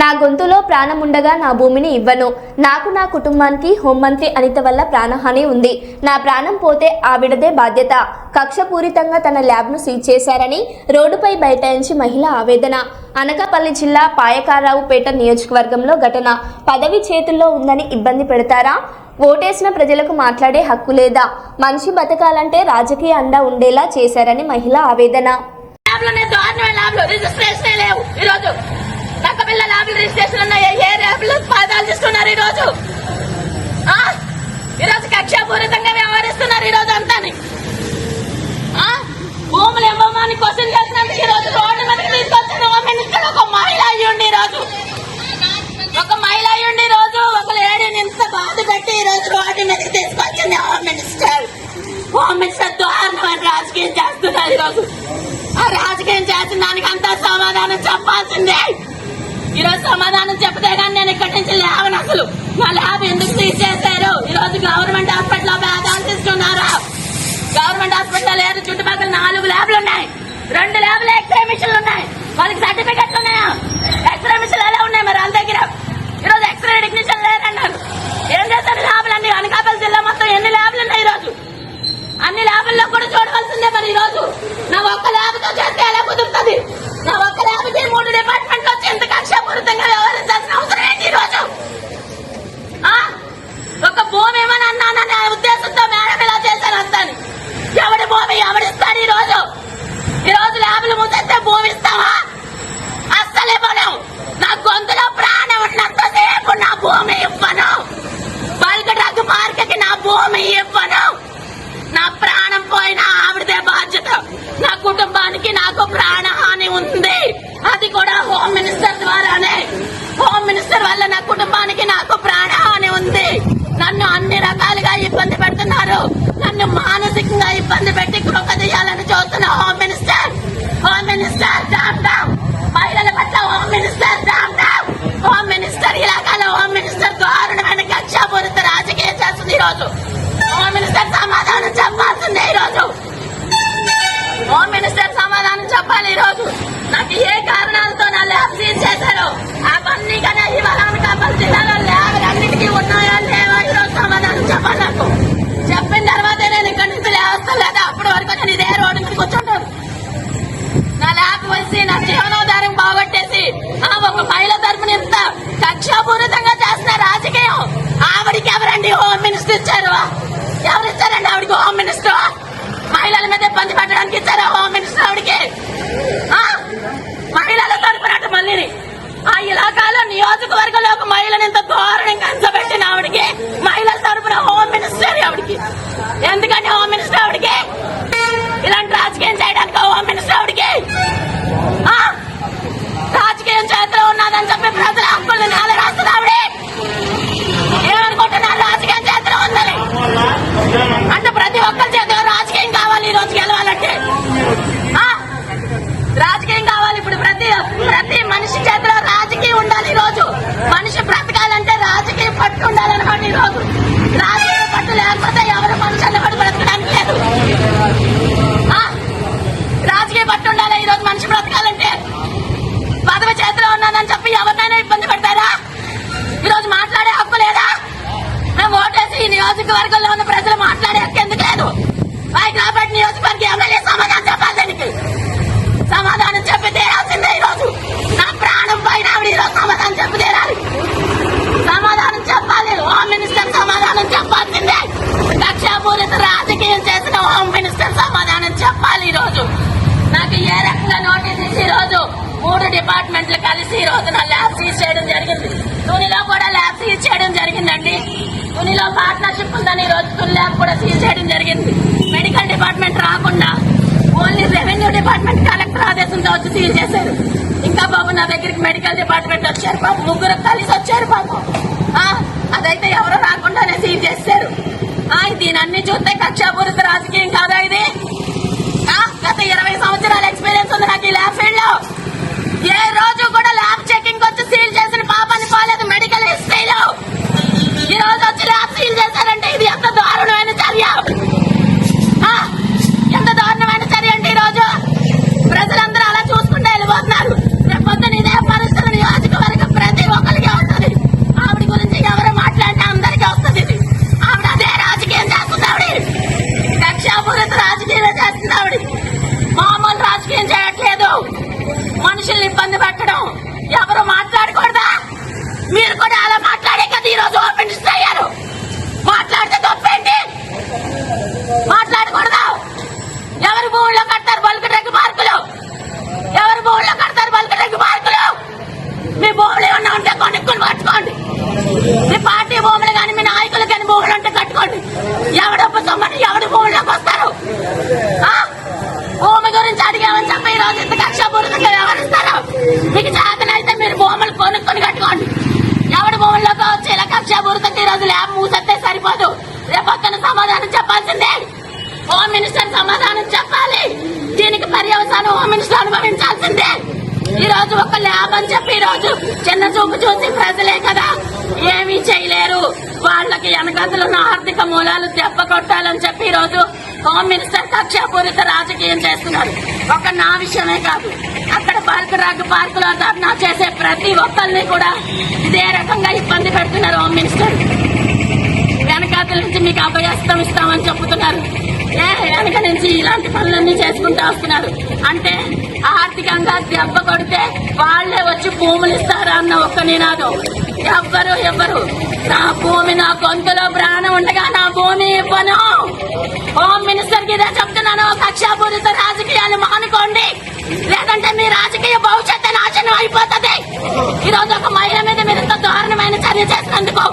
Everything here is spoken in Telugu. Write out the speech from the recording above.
నా గొంతులో ప్రాణముండగా నా భూమిని ఇవ్వను. నాకు నా కుటుంబానికి హోంమంత్రి అనిత వల్ల ప్రాణహాని ఉంది. నా ప్రాణం పోతే ఆవిడదే బాధ్యత. కక్షపూరితంగా తన ల్యాబ్ను సీజ్ చేశారని రోడ్డుపై బైఠాయించి మహిళ ఆవేదన. అనకాపల్లి జిల్లా పాయకారావుపేట నియోజకవర్గంలో ఘటన. పదవి చేతుల్లో ఉందని ఇబ్బంది పెడతారా? ఓటేసిన ప్రజలకు మాట్లాడే హక్కు లేదా? మనిషి బతకాలంటే రాజకీయ అండ ఉండేలా చేశారని మహిళ ఆవేదన. పిల్ల ల్యాబ్లు రిజిస్ట్రేషన్ ఉన్నాయి. ఏ ల్యాబ్లు పాదాలు చేస్తున్నారు ఈరోజు? ఈరోజు కక్షాపూరితంగా వ్యవహరిస్తున్నారు ఈరోజు అంతా అంతాని భూములు ఇవ్వమని క్వశ్చన్ చేసినందుకు ఈ రోజు రోడ్డు మీదకి తీసుకొచ్చిన women ఇక్కడ ఒక మహిళ అయ్యుండి ఈరోజు. రోజు ఒక మహిళ అయ్యుండి ఈరోజు రోజు ఒక లేడీని ఇంత బాధ పెట్టి ఈ రోజు రోడ్డు మీదకి తీసుకొచ్చింది హోమ్ మినిస్టర్ హోమ్ మినిస్టర్ దారుణమైన రాజకీయం చేస్తున్నారు ఈ రోజు ఆ రాజకీయం చేసిన దానికి అంతా సమాధానం చెప్పాల్సిందే. ఈరోజు సమాధానం చెప్తే కానీ నేను ఇక్కడి నుంచి లేవను అసలు. నా ల్యాబ్ ఎందుకు తీసేశారు ఈ రోజు గవర్నమెంట్ హాస్పిటల్లో వేదాలు తీసుకున్నారా గవర్నమెంట్ హాస్పిటల్ లేదు చుట్టుపక్కల నాలుగు ల్యాబ్లు ఉన్నాయి రెండు ల్యాబ్లు ఎక్స్రే మిషన్లు ఉన్నాయి వాళ్ళకి సర్టిఫికెట్లు ఉన్నాయా ఎక్స్రే మిషన్లు ఎలా ఉన్నాయి మరి వాళ్ళ దగ్గర ఈ రోజు ఎక్స్రే టెక్నీషియన్ లేదన్నారు ఏం చేస్తారు ల్యాబ్లు అన్ని అనకాపల్లి జిల్లా మొత్తం ఎన్ని ల్యాబ్లు ఉన్నాయి ఈ రోజు అన్ని ల్యాబుల్లో కూడా చూడవలసిందే మరి ఈ రోజు నా ఒక్క ల్యాబ్తో చేస్తే ఎలా కుదురుతుంది నా ఒక్క ల్యాబ్కి మూడు డిపార్ట్మెంట్ వచ్చి ఎంత కక్షపూరితంగా వ్యవహరించాల్సిన అవసరం ఏంటి ఈ రోజు ఆ? ఒక భూమి ఏమని అన్నాననే ఉద్దేశంతో మేడం ఇలా చేశాను అంతాను ఎవడి భూమి ఎవడిస్తాడు ఈ రోజు ఈ రోజు ల్యాబులు మూసేస్తే భూమి ఇస్తావా అస్సలే ఇవ్వను నా గొంతులో ప్రాణం ఉన్నంతసేపు నా భూమి ఇవ్వను బల్క్ డ్రగ్ మార్కెట్ నా భూమి ఇవ్వను నా ప్రాణం పోయిన ఆవిడదే బాధ్యత నా కుటుంబానికి నాకు ప్రాణహాని ఉంది. అది కూడా హోమ్ మినిస్టర్ ద్వారానే. హోమ్ మినిస్టర్ వల్ల నా కుటుంబానికి నాకు ప్రాణహాని ఉంది. నన్ను అన్ని రకాలుగా ఇబ్బంది పెడుతున్నారు. నన్ను మానసికంగా ఇబ్బంది పెట్టి కక్షాపూరితంగా చేస్తున్న రాజకీయం. ఆవిడికి ఎవరండి హోమ్ మినిస్టర్ ఇచ్చారు? ఎవరు ఇచ్చారండి ఆవిడకి హోమ్ మినిస్టర్? మహిళల మీద ఇబ్బంది పెట్టడానికి ఇచ్చారా హోమ్ మినిస్టర్ ఆవిడకి? మహిళల తరపునట్టు మళ్ళీ ఆ ఇలాకాలో నియోజకవర్గంలో రాజకీయ పట్టు ఉండాలన్నమాట ఈ రోజు రాజకీయ పట్టు లేకపోతే ఎవరు మనుషులు పట్టు బ్రతకడానికి లేదు రాజకీయ పట్టు ఉండాలి ఈ రోజు మనిషి బ్రతకాలంటే. పదవి చేతిలో ఉన్నానని చెప్పి ఎవరినైనా ఇబ్బంది పెడతారా? ఈ రోజు మాట్లాడే హక్కు లేదా? మేము ఓటేసి ఈ నియోజకవర్గంలో ఉన్న ప్రజలు మాట్లాడే పూరిత రాజకీయం చేసిన హోమ్ మినిస్టర్ సమాధానం చెప్పాలి ఈ రోజు నాకు ఏ రకంగా నోటీస్ ఇచ్చి ఈ రోజు మూడు డిపార్ట్మెంట్లు కలిసి ఈ రోజు నా ల్యాబ్ సీజ్ చేయడం జరిగింది. తునిలో కూడా ల్యాబ్ సీజ్ చేయడం జరిగిందండి. తునిలో పార్ట్నర్షిప్ ఉందని ఈ రోజు తుని ల్యాబ్ కూడా సీజ్ చేయడం జరిగింది. మెడికల్ డిపార్ట్మెంట్ రాకుండా ఓన్లీ రెవెన్యూ డిపార్ట్మెంట్ కలెక్టర్ ఆదేశంతో వచ్చి సీల్ చేశారు. ఇంకా బాబు నా దగ్గరికి మెడికల్ డిపార్ట్మెంట్ వచ్చారు పాపం ముగ్గురు కలిసి వచ్చారు పాపం అదైతే ఎవరు రాకుండానే సీల్ చేశారు దీని అన్ని చూస్తే కక్షాపూరిత రాజకీయం కాదా ఇది? ఆ, గత ఇరవై సంవత్సరాల ఎక్స్పీరియన్స్ ఉంది నాకు ఈ ల్యాబ్ ఫీల్డ్లో. ఏ రోజు కూడా ల్యాబ్ ఎవరు భూముల్లో కడతారు బల్క్ డ్రగ్ పార్కులు ఎవరు భూముల్లో కడతారు బల్క్ డ్రగ్ పార్కులు మీ భూములు ఏమన్నా ఉంటే కొనుక్కొని పట్టుకోండి. మీ పార్టీ భూములు కానీ మీ నాయకులు కానీ భూములు ఉంటే కట్టుకోండి. ఎవడొప్పు సొమ్మని ఎవడు పర్యవసానం హోమ్ మినిస్టర్ అనుభవించాల్సిందే. ఈ రోజు ఒక ల్యాబ్ అని చెప్పి ఈ రోజు చిన్న చూపు చూసి ప్రజలే కదా ఏమీ చేయలేరు. వాళ్ళకి వెనకతలు ఆర్థిక మూలాలు దెబ్బ కొట్టాలని చెప్పి ఈ రోజు హోమ్ మినిస్టర్ కక్షాపూరిత రాజకీయం చేస్తున్నారు. ఒక నా విషయమే కాదు అక్కడ పార్కు రాక పార్కులో ధర్నా చేసే ప్రతి ఒక్కరిని కూడా ఇదే రకంగా ఇబ్బంది పెడుతున్నారు హోమ్ మినిస్టర్. వెనకాతల నుంచి మీకు అభయస్తం ఇస్తామని చెప్తున్నారు వెనక నుంచి ఇలాంటి పనులన్నీ చేసుకుంటూ వస్తున్నారు. అంటే ఆర్థికంగా దెబ్బ కొడితే వాళ్ళే వచ్చి భూములు ఇస్తారా అన్న ఒక్క నినాదం. ఎవ్వరు ఎవ్వరు. నా భూమి నా గొంతులో ప్రాణం ఉండగా నా భూమి ఇవ్వను. హోమ్ మినిస్టర్కి ఇదే చెప్తున్నాను. కక్షాపూరిత రాజకీయాలు మానుకోండి. లేదంటే మీ రాజకీయ భవిష్యత్తు నాశనం అయిపోతుంది. ఈరోజు ఒక మహిళ మీద మీరు ఇంత దారుణమైన చర్య చేసినందుకు.